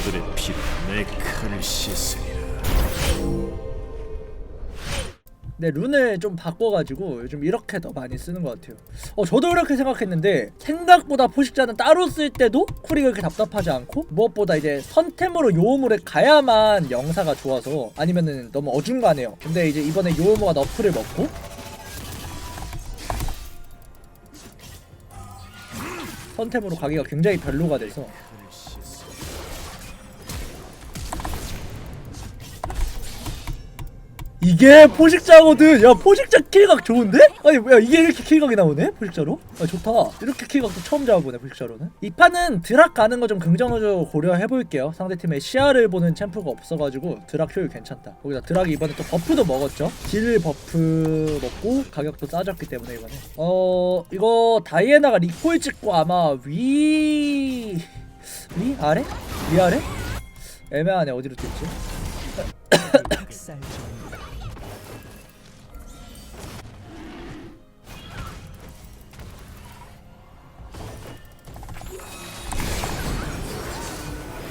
저들의 피로 내 칼을 씻으리라. 네, 룬을 좀 바꿔가지고 요즘 이렇게 더 많이 쓰는 것 같아요. 어, 저도 이렇게 생각했는데 생각보다 포식자는 따로 쓸 때도 쿨이 그렇게 답답하지 않고 무엇보다 이제 선템으로 요음을 가야만 영사가 좋아서 아니면은 너무 어중간해요. 근데 이제 이번에 요음호가 너프를 먹고 선템으로 가기가 굉장히 별로가 돼서 이게 포식자거든. 야 포식자 킬각 좋은데? 아니 뭐야 이게 이렇게 킬각이 나오네? 포식자로? 아 좋다. 이렇게 킬각도 처음 잡아보네 포식자로는. 이 판은 드락 가는 거 좀 긍정적으로 고려해 볼게요. 상대 팀의 시야를 보는 챔프가 없어가지고 드락 효율 괜찮다. 거기다 드락이 이번에 또 버프도 먹었죠. 딜 버프 먹고 가격도 싸졌기 때문에 이번에. 어 이거 다이애나가 리콜 찍고 아마 위... 위? 아래? 위 아래? 애매하네 어디로 뛸지.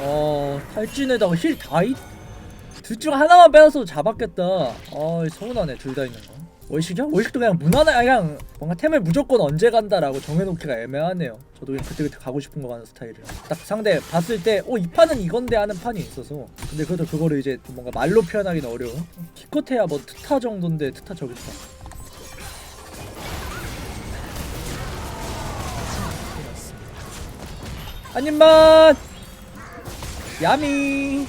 어 탈진에다가 힐 다이 둘중 하나만 빼서 잡았겠다. 아 서운하네 둘 다 있는 거. 월식이요? 월식도 그냥 무난하게 그냥 뭔가 템을 무조건 언제 간다라고 정해놓기가 애매하네요. 저도 그냥 그때그때 가고 싶은 거 가는 스타일이라. 딱 상대 봤을 때 어 이 판은 이건데 하는 판이 있어서. 근데 그래도 그거를 이제 좀 뭔가 말로 표현하기는 어려워. 기껏해야 뭐 트타 정도인데 트타 저기 있다. 한 입만 야미.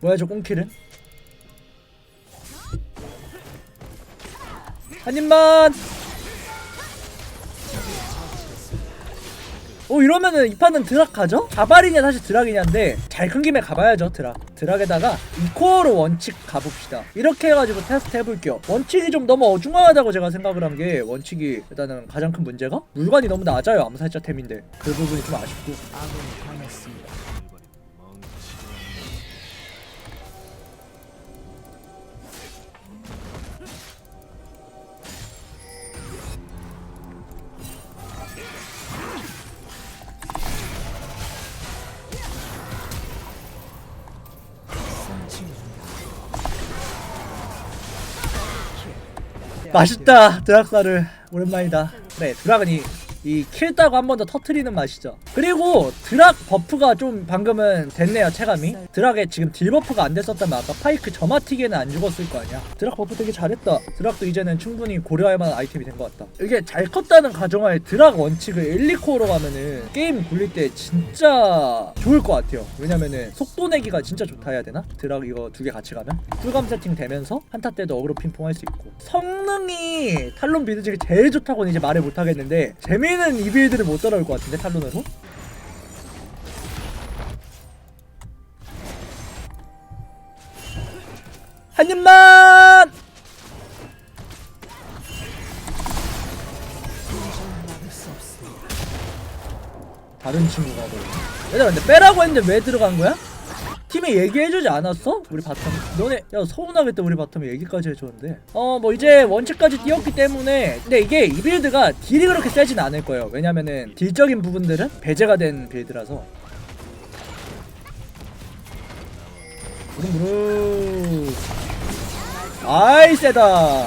뭐야 저 꽁킬은? 한 입만 오 이러면은 이 판은 드락 가죠? 자발이냐 사실 드락이냐인데 잘 큰 김에 가봐야죠 드락. 드락에다가 이코어로 원칙 가봅시다. 이렇게 해가지고 테스트 해볼게요. 원칙이 좀 너무 어중간하다고 제가 생각을 한 게 원칙이 일단은 가장 큰 문제가 물관이 너무 낮아요 암살자 템인데. 그 부분이 좀 아쉽고. 아군이 당했습니다. 맛있다 드락사를. 오랜만이다. 그래 이, 이킬 따고 한 번 더 터트리는 맛이죠. 그리고 드락 버프가 좀 방금은 됐네요 체감이. 드락에 지금 딜 버프가 안 됐었다면 아까 파이크 저마틱에는 안 죽었을 거 아니야. 드락 버프 되게 잘했다. 드락도 이제는 충분히 고려할 만한 아이템이 된 것 같다. 이게 잘 컸다는 가정하에 드락 원칙을 1, 2코어로 가면은 게임 굴릴 때 진짜 좋을 것 같아요. 왜냐면은 속도 내기가 진짜 좋다 해야 되나? 드락 이거 두 개 같이 가면? 풀감 세팅 되면서 한타 때도 어그로 핑퐁 할 수 있고. 성능이 탈론 빌드 중에 제일 좋다고는 이제 말을 못 하겠는데 재미 있는 이 빌드를 못 따라올 것 같은데 탈론으로? 한 입만! 다른 친구가 뭐 얘들아 근데 빼라고 했는데 왜 들어간 거야? 팀에 얘기해주지 않았어? 우리 바텀. 너네 야 서운하겠다 우리 바텀에 얘기까지 해줬는데. 어 뭐 이제 원칙까지 뛰었기 때문에. 근데 이게 이 빌드가 딜이 그렇게 세진 않을 거예요. 왜냐면은 딜적인 부분들은 배제가 된 빌드라서. 무릉무릉 아이 세다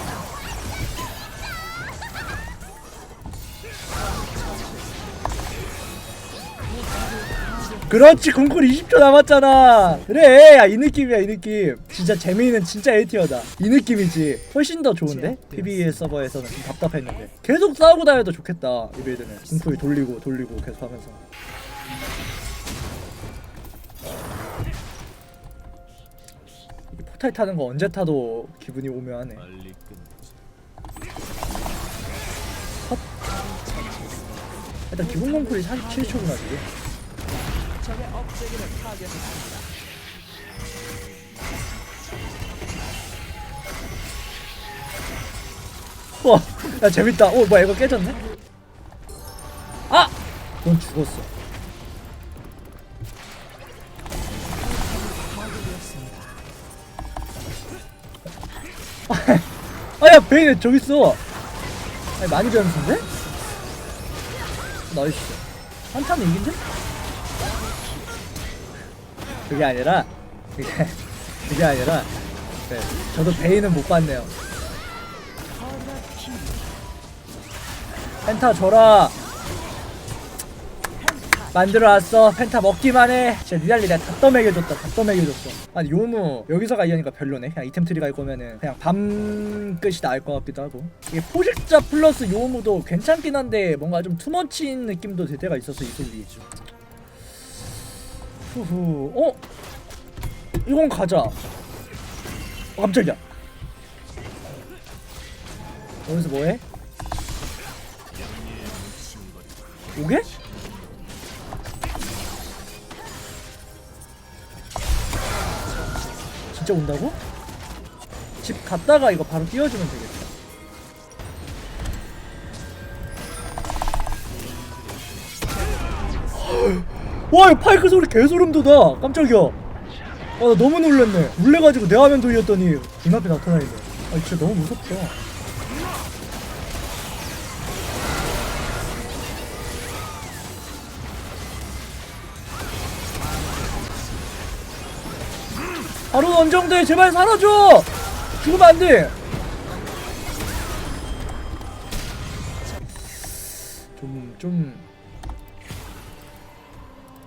그렇지 공쿨 20초 남았잖아. 그래 야, 이 느낌이야 이 느낌. 진짜 재미있는 진짜 A티어다. 이 느낌이지. 훨씬 더 좋은데? PBE 서버에서는 좀 답답했는데. 계속 싸우고 다녀도 좋겠다 이 빌드는. 공쿨 돌리고 돌리고 계속 하면서. 이 포탈 타는 거 언제 타도 기분이 오묘하네. 끝내자. 일단 기본 공쿨이 47초구나 지금 적의 업체기를 파괴했습니다. 와, 야 재밌다. 오, 뭐야 이거 깨졌네? 아, 넌 죽었어. 아야 베인 저기 있어. 아니 많이 변수인데? 나이스. 한타는 이긴데? 그게 아니라 그게 그게 아니라 네, 저도 베인은 못 봤네요. 펜타 줘라. 만들어놨어. 펜타 먹기만 해. 진짜 니달리 내가 다 떠먹여줬다. 다 떠먹여줬어. 아니 요무 여기서 가려니까 별로네. 그냥 이템 트리 갈 거면은 그냥 밤 끝이 나을 것 같기도 하고. 이게 포식자 플러스 요무도 괜찮긴 한데 뭔가 좀 투머치인 느낌도 될 때가 있어서 이 솔리. 후후. 어? 이건 가자. 어, 깜짝이야. 여기서 뭐해? 오게? 진짜 온다고? 집 갔다가 이거 바로 띄워주면 되겠다. 와, 이 파이크 소리 개소름 돋아. 깜짝이야. 아, 나 너무 놀랐네. 놀래가지고 내 화면 돌렸더니 눈앞에 나타나 있네. 아, 진짜 너무 무섭다. 바로 원정대 제발 사라져! 죽으면 안 돼! 좀, 좀.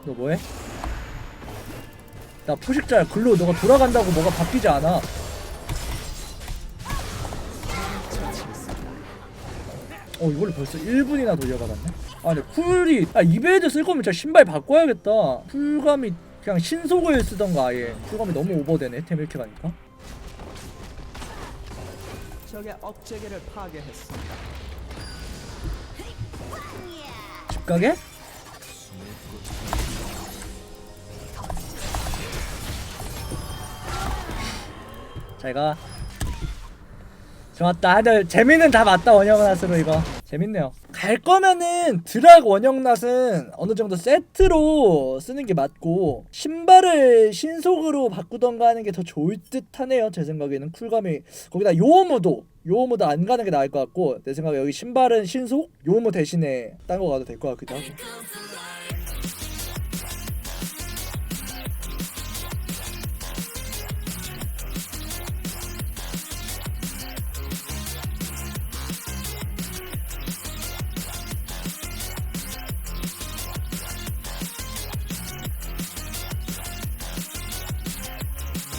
너 뭐해? 나 포식자야. 글로 너가 돌아간다고 뭐가 바뀌지 않아. 어, 이걸로 벌써 1분이나 돌려받았네? 아, 근데 쿨이, 아, 이베이드 쓸 거면 진짜 신발 바꿔야겠다. 쿨감이 그냥 신속을 쓰던가 아예. 쿨감이 너무 오버되네, 템 이렇게 가니까. 적의 업체계를 파괴했습니다. 집 가게? 잘가 좋았다 하여튼 재미는 다 맞다 원형낫으로 이거. 재밌네요. 갈 거면은 드락 원형낫은 어느 정도 세트로 쓰는 게 맞고 신발을 신속으로 바꾸던가 하는 게 더 좋을 듯 하네요 제 생각에는. 쿨감이. 거기다 요모도 요모도 안 가는 게 나을 것 같고 내 생각에 여기 신발은 신속 요모 대신에 딴 거 가도 될 것 같기도 하고